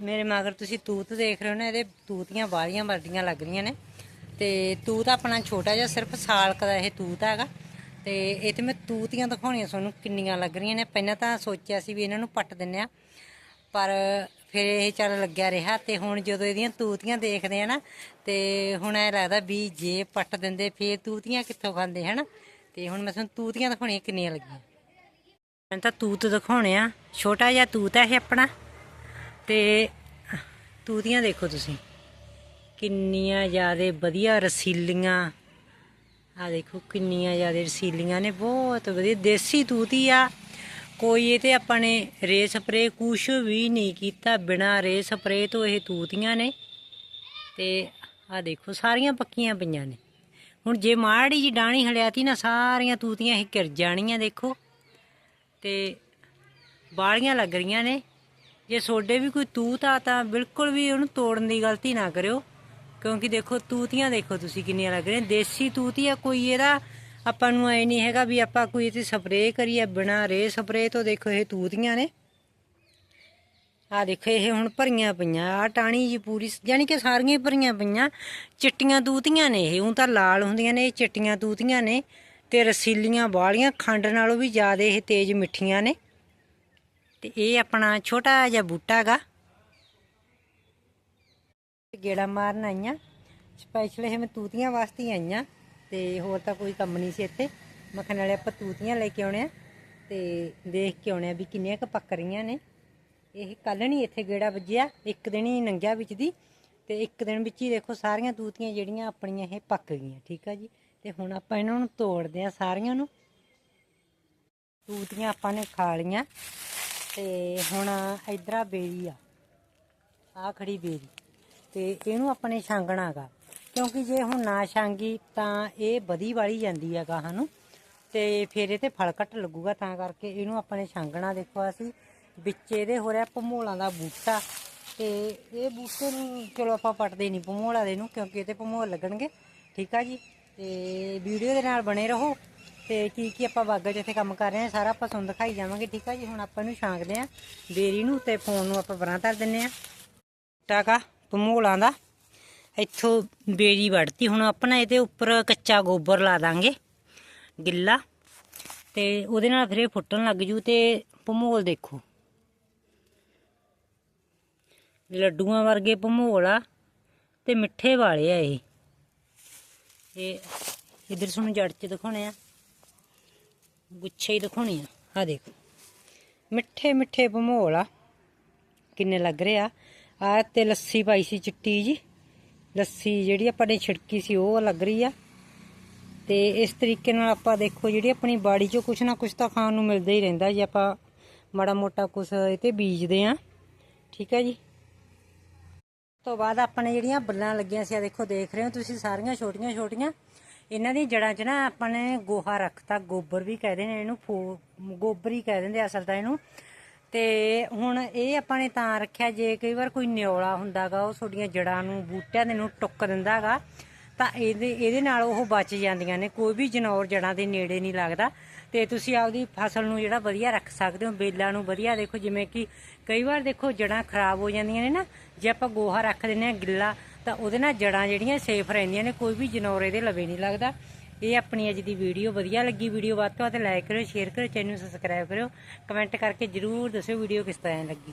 ਮੇਰੇ ਮਗਰ ਤੁਸੀਂ ਤੂਤ ਦੇਖ ਰਹੇ ਹੋ ਨਾ, ਇਹਦੇ ਤੂਤੀਆਂ ਬਾਲੀਆਂ ਵੱਡੀਆਂ ਲੱਗ ਰਹੀਆਂ ਨੇ। ਤੇ ਤੂਤ ਆਪਣਾ ਛੋਟਾ ਜਿਹਾ ਸਿਰਫ ਸਾਲਕ ਦਾ ਇਹ ਤੂਤ ਹੈਗਾ। ਤੇ ਇਹ ਤੇ ਮੈਂ ਤੂਤੀਆਂ ਦਿਖਾਉਣੀਆਂ ਤੁਹਾਨੂੰ ਕਿੰਨੀਆਂ ਲੱਗ ਰਹੀਆਂ ਨੇ। ਪਹਿਲਾਂ ਤਾਂ ਸੋਚਿਆ ਸੀ ਵੀ ਇਹਨਾਂ ਨੂੰ ਪੱਟ ਦਿੰਨੇ ਆ ਪਰ ਫਿਰ ਇਹ ਚੱਲ ਲੱਗਿਆ ਰਿਹਾ ਤੇ ਹੁਣ ਜਦੋਂ ਇਹਦੀਆਂ ਤੂਤੀਆਂ ਦੇਖਦੇ ਆ ਨਾ, ਤੇ ਹੁਣ ਐ ਲੱਗਦਾ ਵੀ ਜੇ ਪੱਟ ਦਿੰਦੇ, ਫੇਰ ਤੂਤੀਆਂ ਕਿੱਥੋਂ ਖਾਂਦੇ, ਹਨ? ਤੇ ਹੁਣ ਮੈਂ ਤੁਹਾਨੂੰ ਤੂਤੀਆਂ ਦਿਖਾਉਣੀਆਂ ਕਿੰਨੀਆਂ ਲੱਗੀਆਂ। ਮੈਂ ਤਾਂ ਤੂਤ ਦਿਖਾਉਣੇ ਆ। ਛੋਟਾ ਜਿਹਾ ਤੂਤ ਹੈ ਇਹ ਆਪਣਾ। ਤੇ ਤੂਤੀਆਂ ਦੇਖੋ ਤੁਸੀਂ। ਕਿੰਨੀਆਂ ਜ਼ਿਆਦਾ ਵਧੀਆ ਰਸੀਲੀਆਂ। ਆ ਦੇਖੋ, ਕਿੰਨੀਆਂ ਜ਼ਿਆਦਾ ਰਸੀਲੀਆਂ ਨੇ, ਬਹੁਤ ਵਧੀਆ। ਦੇਸੀ ਤੂਤੀ ਆ। ਕੋਈ ਇਹ ਤੇ ਆਪਾਂ ਨੇ ਰੇ ਸਪਰੇ ਕੁਛ ਵੀ ਨਹੀਂ ਕੀਤਾ ਬਿਨਾ ਰੇ ਸਪਰੇ ਤੋਂ ਇਹ ਤੂਤੀਆਂ ਨੇ। ਤੇ ਆ ਦੇਖੋ, ਸਾਰੀਆਂ ਪੱਕੀਆਂ ਪਈਆਂ ਨੇ। ਹੁਣ ਜੇ ਮਾੜੀ ਜੀ ਡਾਣੀ ਹਲਿਆਤੀ ਨਾ, ਸਾਰੀਆਂ ਤੂਤੀਆਂ ਇਹ ਕਿਰ ਜਾਣੀਆਂ, ਦੇਖੋ। ਤੇ ਬਾਲੀਆਂ ਲੱਗ ਰਹੀਆਂ ਨੇ। ਜੇ ਤੁਹਾਡੇ ਵੀ ਕੋਈ ਤੂਤ ਆ ਤਾਂ ਬਿਲਕੁਲ ਵੀ ਉਹਨੂੰ ਤੋੜਨ ਦੀ ਗਲਤੀ ਨਾ ਕਰਿਓ। ਕਿਉਂਕਿ ਦੇਖੋ, ਤੂਤੀਆਂ ਦੇਖੋ ਤੁਸੀਂ ਕਿੰਨੀਆਂ ਲੱਗ ਰਹੀਆਂ। ਦੇਸੀ ਤੂਤੀ ਕੋਈ ਇਹਦਾ ਆਪਾਂ ਨੂੰ ਐ ਨਹੀਂ ਹੈਗਾ ਵੀ ਆਪਾਂ ਕੋਈ ਇਹਦੀ ਸਪਰੇਅ ਕਰੀਏ, ਬਿਨਾ ਰੇ ਸਪਰੇਅ ਤੋਂ ਦੇਖੋ ਇਹ ਤੂਤੀਆਂ ਨੇ। ਆ ਦੇਖੋ, ਇਹ ਹੁਣ ਭਰੀਆਂ ਪਈਆਂ। ਆ ਟਾਣੀ ਜੀ ਪੂਰੀ, ਯਾਨੀ ਕਿ ਸਾਰੀਆਂ ਹੀ ਭਰੀਆਂ ਪਈਆਂ। ਚਿੱਟੀਆਂ ਤੂਤੀਆਂ ਨੇ ਇਹ ਉਹ ਤਾਂ ਲਾਲ ਹੁੰਦੀਆਂ ਨੇ, ਇਹ ਚਿੱਟੀਆਂ ਤੂਤੀਆਂ ਨੇ ਤੇ ਰਸੀਲੀਆਂ ਵਾਲੀਆਂ, ਖੰਡ ਨਾਲੋਂ ਵੀ ਜ਼ਿਆਦਾ ਇਹ ਤੇਜ਼ ਮਿੱਠੀਆਂ ਨੇ। ਤੇ ਇਹ ਆਪਣਾ ਛੋਟਾ ਜਿਹਾ ਬੂਟਾ ਹੈਗਾ ਗੇੜਾ ਮਾਰਨ ਆਈਆਂ। ਸਪੈਸ਼ਲ ਇਹ ਮੈਂ ਤੂਤੀਆਂ ਵਾਸਤੇ ਹੀ ਆਈਆਂ। ਤੇ ਹੋਰ ਤਾਂ ਕੋਈ ਕੰਮ ਨਹੀਂ ਸੀ ਇੱਥੇ। ਮੱਖਣ ਵਾਲੇ ਆਪਾਂ ਤੂਤੀਆਂ ਲੈ ਕੇ ਆਉਣੇ ਆ। ਤੇ ਦੇਖ ਕੇ ਆਉਣੇ ਆ ਵੀ ਕਿੰਨੀਆਂ ਕੁ ਪੱਕ ਰਹੀਆਂ ਨੇ। ਇਹ ਕੱਲ ਨਹੀਂ ਇੱਥੇ ਗੇੜਾ ਵੱਜਿਆ। ਇੱਕ ਦਿਨ ਹੀ ਨੰਗਿਆ ਵਿੱਚ ਦੀ। ਤੇ ਇੱਕ ਦਿਨ ਵਿੱਚ ਹੀ ਦੇਖੋ ਸਾਰੀਆਂ ਤੂਤੀਆਂ ਜਿਹੜੀਆਂ ਆਪਣੀਆਂ ਇਹ ਪੱਕ ਗਈਆਂ, ਠੀਕ ਆ ਜੀ? ਤੇ ਹੁਣ ਆਪਾਂ ਇਹਨਾਂ ਨੂੰ ਤੋੜਦੇ ਆ ਸਾਰੀਆਂ ਨੂੰ। ਤੂਤੀਆਂ ਆਪਾਂ ਨੇ ਖਾ ਲੀਆਂ ਤੇ ਹੁਣ ਇਧਰਾ ਬੇਰੀ ਆ। ਆ ਖੜੀ ਬੇਰੀ। ਤੇ ਇਹਨੂੰ ਆਪਣੇ ਨੇ ਛਾਂਗਣਾਗਾ ਕਿਉਂਕਿ ਜੇ ਹੁਣ ਨਾ ਛਾਂਗੀ ਤਾਂ ਇਹ ਵਧੀ ਵਾਲੀ ਜਾਂਦੀ ਹੈਗਾ ਸਾਨੂੰ ਤੇ ਫਿਰ ਇਹ ਤੇ ਫਲ ਘੱਟ ਲੱਗੂਗਾ, ਤਾਂ ਕਰਕੇ ਇਹਨੂੰ ਆਪਣੇ ਛਾਂਗਣਾ ਦੇਖੋ ਅਸੀਂ। ਵਿੱਚ ਇਹਦੇ ਹੋ ਰਿਹਾ ਭਮੋਲਾਂ ਦਾ ਬੂਟਾ। ਤੇ ਇਹ ਬੂਟੇ ਨੂੰ ਚਲੋ ਆਪਾਂ ਪੱਟਦੇ ਨਹੀਂ, ਭਮੋਲਾ ਦੇ ਨੂੰ, ਕਿਉਂਕਿ ਇਹ ਤੇ ਭਮੋਲ ਲੱਗਣਗੇ। ਠੀਕ ਆ ਜੀ? ਤੇ ਵੀਡੀਓ ਦੇ ਨਾਲ ਬਣੇ ਰਹੋ। ਤੇ ਕੀ ਕੀ ਆਪਾਂ ਬਾਗਲ 'ਚ ਇੱਥੇ ਕੰਮ ਕਰ ਰਹੇ ਹਾਂ, ਸਾਰਾ ਆਪਾਂ ਤੁਹਾਨੂੰ ਦਿਖਾਈ ਜਾਵਾਂਗੇ, ਠੀਕ ਆ ਜੀ? ਹੁਣ ਆਪਾਂ ਇਹਨੂੰ ਛਾਂਗਦੇ ਆਂ ਬੇਰੀ ਨੂੰ ਤੇ ਫੋਨ ਨੂੰ ਆਪਾਂ ਪਰਾਂ ਧਰ ਦਿੰਨੇ ਆ ਟਾਕਾ ਭਮੋਲਾਂ ਦਾ ਇੱਥੋਂ ਬੇਰੀ ਵੜਤੀ ਹੁਣ ਆਪਣਾ ਇਹਦੇ ਉੱਪਰ ਕੱਚਾ ਗੋਬਰ ਲਾ ਦਾਂਗੇ, ਗਿੱਲਾ। ਤੇ ਉਹਦੇ ਨਾਲ ਫਿਰ ਇਹ ਫੁੱਟਣ ਲੱਗ ਜੂ ਤੇ ਭਮੋਲ ਦੇਖੋ। ਲੱਡੂਆਂ ਵਰਗੇ ਭਮੋਲ ਆ ਤੇ ਮਿੱਠੇ ਵਾਲੇ ਆ ਇਹ। ਇਹ, ਇਧਰ ਤੁਹਾਨੂੰ ਜੜ ਚ ਦਿਖਾਉਣੇ ਆ। ਗੁੱਛੇ ਹੀ ਦਿਖਾਉਣੀ ਆ। ਆ ਦੇਖੋ। ਮਿੱਠੇ ਮਿੱਠੇ ਭਮੋਲ ਆ। ਕਿੰਨੇ ਲੱਗ ਰਹੇ ਆ। ਆ ਤੇ ਲੱਸੀ ਪਾਈ ਸੀ ਚਿੱਟੀ ਜੀ। ਲੱਸੀ ਜਿਹੜੀ ਆਪਾਂ ਨੇ ਛਿੜਕੀ ਸੀ, ਉਹ ਲੱਗ ਰਹੀ ਆ। ਤੇ ਇਸ ਤਰੀਕੇ ਨਾਲ ਆਪਾਂ ਦੇਖੋ, ਜਿਹੜੀ ਆਪਣੀ ਬਾੜੀ ਚੋਂ ਕੁਛ ਨਾ ਕੁਛ ਤਾਂ ਖਾਣ ਨੂੰ ਮਿਲਦਾ ਹੀ ਰਹਿੰਦਾ। ਜੇ ਆਪਾਂ ਮਾੜਾ ਮੋਟਾ ਕੁਛ ਇਹ ਤੇ ਬੀਜਦੇ ਆ। ਠੀਕ ਹੈ ਜੀ? ਤੋਂ ਬਾਅਦ ਆਪਣੇ ਜਿਹੜੀਆਂ ਬੱਲਾਂ ਲੱਗੀਆਂ ਸੀ ਆ ਦੇਖੋ, ਦੇਖ ਰਹੇ ਹੋ ਤੁਸੀਂ, ਸਾਰੀਆਂ ਛੋਟੀਆਂ ਛੋਟੀਆਂ ਇਹਨਾਂ ਦੀ ਜੜਾਂ 'ਚ ਨਾ ਆਪਾਂ ਨੇ ਗੋਹਾ ਰੱਖਤਾ, ਗੋਬਰ ਵੀ ਕਹਿੰਦੇ ਨੇ ਇਹਨੂੰ, ਫੋ, ਗੋਬਰ ਹੀ ਕਹਿ ਦਿੰਦੇ ਅਸਲ ਤਾਂ ਇਹਨੂੰ। ਤੇ ਹੁਣ ਇਹ ਆਪਾਂ ਨੇ ਤਾਂ ਰੱਖਿਆ, ਜੇ ਕਈ ਵਾਰ ਕੋਈ ਨਿਉਲਾ ਹੁੰਦਾਗਾ, ਉਹ ਤੁਹਾਡੀਆਂ ਜੜਾਂ ਨੂੰ, ਬੂਟਿਆਂ ਦੇ ਨੂੰ ਟੁੱਕ ਦਿੰਦਾਗਾ, ਤਾਂ ਇਹਦੇ ਇਹਦੇ ਨਾਲ ਉਹ ਬਚ ਜਾਂਦੀਆਂ ਨੇ, ਕੋਈ ਵੀ ਜਨੌਰ ਜੜਾਂ ਦੇ ਨੇੜੇ ਨਹੀਂ ਲੱਗਦਾ। ਤੇ ਤੁਸੀਂ ਆਪਦੀ ਫਸਲ ਨੂੰ ਜਿਹੜਾ ਵਧੀਆ ਰੱਖ ਸਕਦੇ ਹੋ, ਬੇਲਾਂ ਨੂੰ ਵਧੀਆ, ਦੇਖੋ ਜਿਵੇਂ ਕਿ ਕਈ ਵਾਰ ਦੇਖੋ ਜੜਾਂ ਖਰਾਬ ਹੋ ਜਾਂਦੀਆਂ ਨੇ ਨਾ, ਜੇ ਆਪਾਂ ਗੋਹਾ ਰੱਖ ਦਿੰਨੇ ਆ ਗਿੱਲਾ ਤਾਂ ਉਹਦੇ ਨਾਲ ਜੜਾਂ ਜਿਹੜੀਆਂ ਸੇਫ ਰਹਿੰਦੀਆਂ ਨੇ, ਕੋਈ ਵੀ ਜਨੌਰ ਇਹਦੇ ਲਵੇ ਨਹੀਂ ਲੱਗਦਾ। ਇਹ ਆਪਣੀ ਅੱਜ ਦੀ ਵੀਡੀਓ ਵਧੀਆ ਲੱਗੀ। ਵੀਡੀਓ ਵੱਧ ਤੋਂ ਵੱਧ ਲਾਈਕ ਕਰਿਓ ਸ਼ੇਅਰ ਕਰਿਓ ਚੈਨਲ ਨੂੰ ਸਬਸਕ੍ਰਾਈਬ ਕਰਿਓ। ਕਮੈਂਟ ਕਰਕੇ ਜਰੂਰ ਦੱਸਿਓ ਵੀਡੀਓ ਕਿਸ ਤਰ੍ਹਾਂ ਲੱਗੀ।